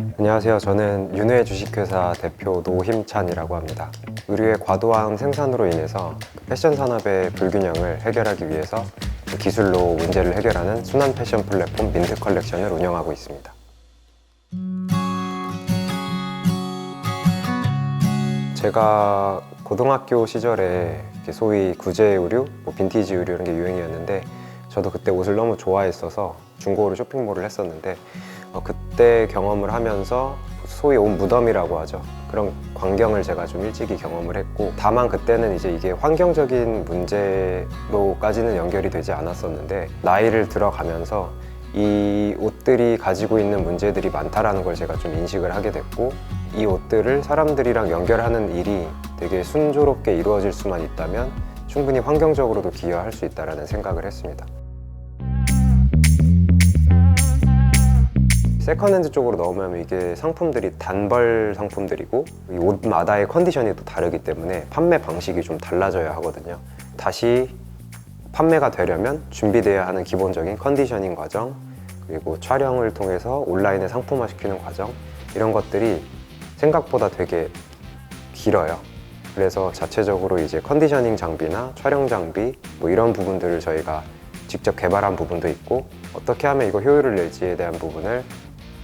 안녕하세요. 저는 윤회 주식회사 대표 노힘찬이라고 합니다. 의류의 과도한 생산으로 인해서 패션 산업의 불균형을 해결하기 위해서 기술로 문제를 해결하는 순환 패션 플랫폼 민트 컬렉션을 운영하고 있습니다. 제가 고등학교 시절에 소위 구제 의류, 뭐 빈티지 의류 이런 게 유행이었는데 저도 그때 옷을 너무 좋아했어서 중고로 쇼핑몰을 했었는데 어, 그 때 경험을 하면서 소위 옷 무덤이라고 하죠. 그런 광경을 제가 좀 일찍이 경험을 했고 다만 그때는 이제 이게 환경적인 문제로까지는 연결이 되지 않았었는데 나이를 들어가면서 이 옷들이 가지고 있는 문제들이 많다라는 걸 제가 좀 인식을 하게 됐고 이 옷들을 사람들이랑 연결하는 일이 되게 순조롭게 이루어질 수만 있다면 충분히 환경적으로도 기여할 수 있다라는 생각을 했습니다. 세컨핸드 쪽으로 넣으면 이게 상품들이 단벌 상품들이고 이 옷마다의 컨디션이 또 다르기 때문에 판매 방식이 좀 달라져야 하거든요. 다시 판매가 되려면 준비돼야 하는 기본적인 컨디셔닝 과정 그리고 촬영을 통해서 온라인에 상품화시키는 과정 이런 것들이 생각보다 되게 길어요. 그래서 자체적으로 이제 컨디셔닝 장비나 촬영 장비 뭐 이런 부분들을 저희가 직접 개발한 부분도 있고 어떻게 하면 이거 효율을 낼지에 대한 부분을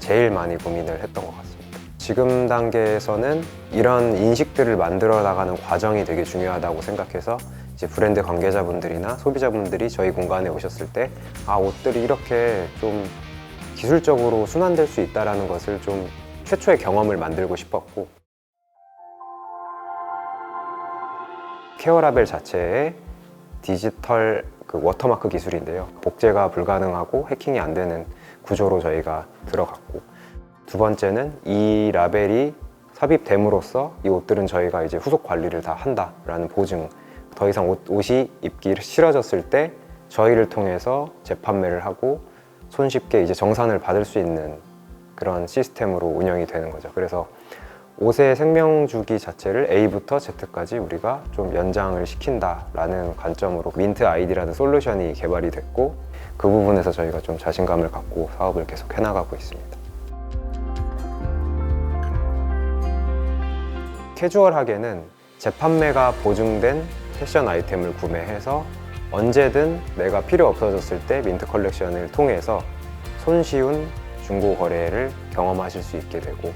제일 많이 고민을 했던 것 같습니다. 지금 단계에서는 이런 인식들을 만들어 나가는 과정이 되게 중요하다고 생각해서 이제 브랜드 관계자분들이나 소비자분들이 저희 공간에 오셨을 때 아 옷들이 이렇게 좀 기술적으로 순환될 수 있다라는 것을 좀 최초의 경험을 만들고 싶었고 케어라벨 자체의 디지털 그 워터마크 기술인데요. 복제가 불가능하고 해킹이 안 되는 구조로 저희가 들어갔고 두 번째는 이 라벨이 삽입됨으로써 이 옷들은 저희가 이제 후속 관리를 다 한다라는 보증. 더 이상 옷, 옷이 입기 싫어졌을 때 저희를 통해서 재판매를 하고 손쉽게 이제 정산을 받을 수 있는 그런 시스템으로 운영이 되는 거죠. 그래서 옷의 생명 주기 자체를 A부터 Z까지 우리가 좀 연장을 시킨다라는 관점으로 민트 아이디라는 솔루션이 개발이 됐고 그 부분에서 저희가 좀 자신감을 갖고 사업을 계속 해나가고 있습니다. 캐주얼하게는 재판매가 보증된 패션 아이템을 구매해서 언제든 내가 필요 없어졌을 때 민트 컬렉션을 통해서 손쉬운 중고 거래를 경험하실 수 있게 되고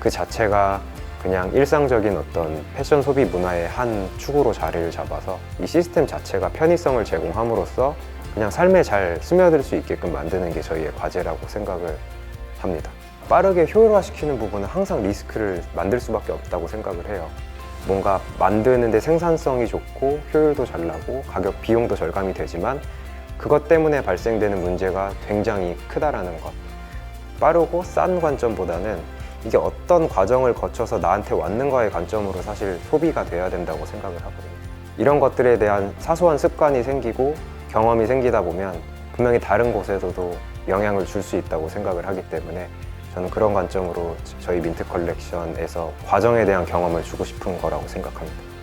그 자체가 그냥 일상적인 어떤 패션 소비 문화의 한 축으로 자리를 잡아서 이 시스템 자체가 편의성을 제공함으로써 그냥 삶에 잘 스며들 수 있게끔 만드는 게 저희의 과제라고 생각을 합니다. 빠르게 효율화시키는 부분은 항상 리스크를 만들 수밖에 없다고 생각을 해요. 뭔가 만드는데 생산성이 좋고 효율도 잘 나고 가격 비용도 절감이 되지만 그것 때문에 발생되는 문제가 굉장히 크다라는 것. 빠르고 싼 관점보다는 이게 어떤 과정을 거쳐서 나한테 왔는가의 관점으로 사실 소비가 돼야 된다고 생각을 하거든요. 이런 것들에 대한 사소한 습관이 생기고 경험이 생기다 보면 분명히 다른 곳에서도 영향을 줄 수 있다고 생각을 하기 때문에 저는 그런 관점으로 저희 민트 컬렉션에서 과정에 대한 경험을 주고 싶은 거라고 생각합니다.